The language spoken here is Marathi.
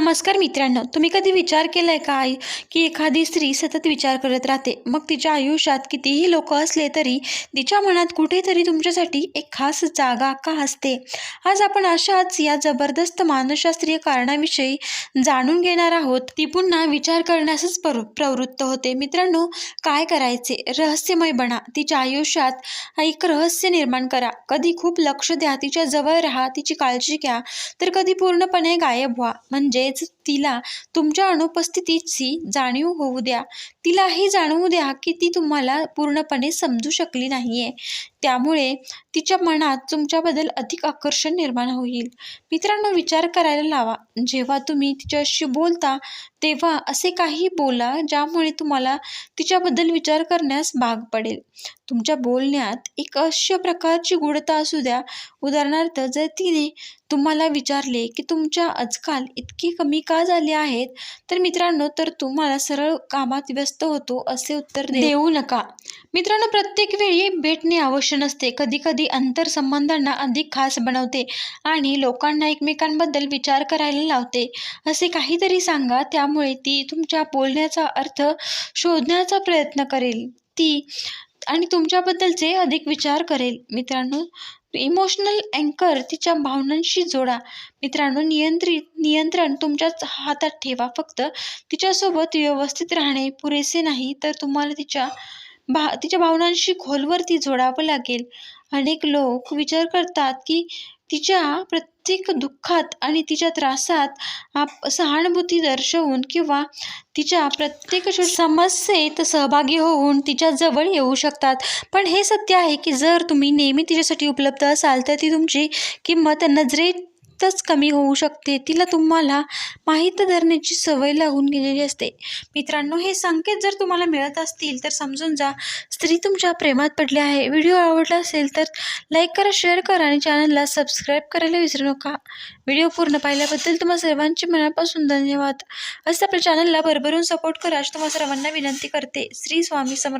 नमस्कार मित्रांनो तुम्ही कधी विचार केलाय का आई की एखादी स्त्री सतत विचार करत राहते मग तिच्या आयुष्यात कितीही लोक असले तरी तिच्या मनात कुठेतरी तुमच्यासाठी एक खास जागा का असते? आज आपण अशाच या जबरदस्त मानसशास्त्रीय कारणाविषयी जाणून घेणार आहोत. ती पुन्हा विचार करण्यासच प्रवृत्त होते. मित्रांनो काय करायचे? रहस्यमय बना. तिच्या आयुष्यात एक रहस्य निर्माण करा. कधी खूप लक्ष द्या. तिच्या जवळ राहा. तिची काळजी घ्या. तर कधी पूर्णपणे गायब व्हा. म्हणजे म्हणजेच तिला तुमच्या अनुपस्थितीची जाणीव होऊ द्या. तिलाही जाणवू द्या की ती तुम्हाला पूर्णपणे समजू शकली नाहीये. त्यामुळे तिच्या मनात तुमच्याबद्दल अधिक आकर्षण निर्माण होईल. मित्रांनो विचार करायला लावा. जेव्हा तुम्ही तिच्याशी बोलता तेव्हा असे काही बोला ज्यामुळे तुम्हाला तिच्याबद्दल विचार करण्यास भाग पडेल. तुमच्या बोलण्यात एक अशा प्रकारची गुढता असू द्या. उदाहरणार्थ जर तिने तुम्हाला विचारले की तुमच्या आजकाल इतके कमी का झाले आहेत तर मित्रांनो तर तुम्हाला सरळ कामात व्यस्त होतो असे उत्तर देऊ नका. मित्रांनो प्रत्येक वेळी भेटणे आवश्यक नसते. कधी कधी अंतर आंतरसंबंधांना अधिक खास बनवते आणि लोकांना एकमेकांबद्दल विचार करायला लावते. असे काहीतरी सांगा त्यामुळे ती तुमच्या बोलण्याचा अर्थ शोधण्याचा प्रयत्न करेल. ती आणि तुमच्याबद्दलचे अधिक विचार करेल. मित्रांनो इमोशनल अँकर तिच्या भावनांशी जोडा. मित्रांनो नियंत्रित नियंत्रण तुमच्याच हातात ठेवा. फक्त तिच्यासोबत व्यवस्थित राहणे पुरेसे नाही तर तुम्हाला तिच्या भा तिच्या भावनांशी खोलवर ती जोडावं लागेल. अनेक लोक विचार करतात की तिच्या प्रत्येक दुःखात आणि तिच्या त्रासात आप सहानुभूती दर्शवून किंवा तिच्या प्रत्येक समस्येत सहभागी होऊन तिच्या जवळ येऊ शकतात. पण हे सत्य आहे की जर तुम्ही नेहमी तिच्यासाठी उपलब्ध असाल तर ती तुमची किंमत नजरेत नजरेतच कमी होऊ शकते. तिला तुम्हाला माहीत धरण्याची सवय लागून गेलेली असते. मित्रांनो हे संकेत जर तुम्हाला मिळत असतील तर समजून जा. स्त्री तुमच्या प्रेमात पडली आहे. व्हिडिओ आवडला असेल तर लाईक करा शेअर करा आणि चॅनलला सबस्क्राईब करायला विसरू नका. व्हिडिओ पूर्ण पाहिल्याबद्दल तुम्हा सर्वांचे मनापासून धन्यवाद. असं आपल्या चॅनलला भरभरून सपोर्ट करा अशी तुम्हा सर्वांना विनंती करते. श्री स्वामी समर्थ.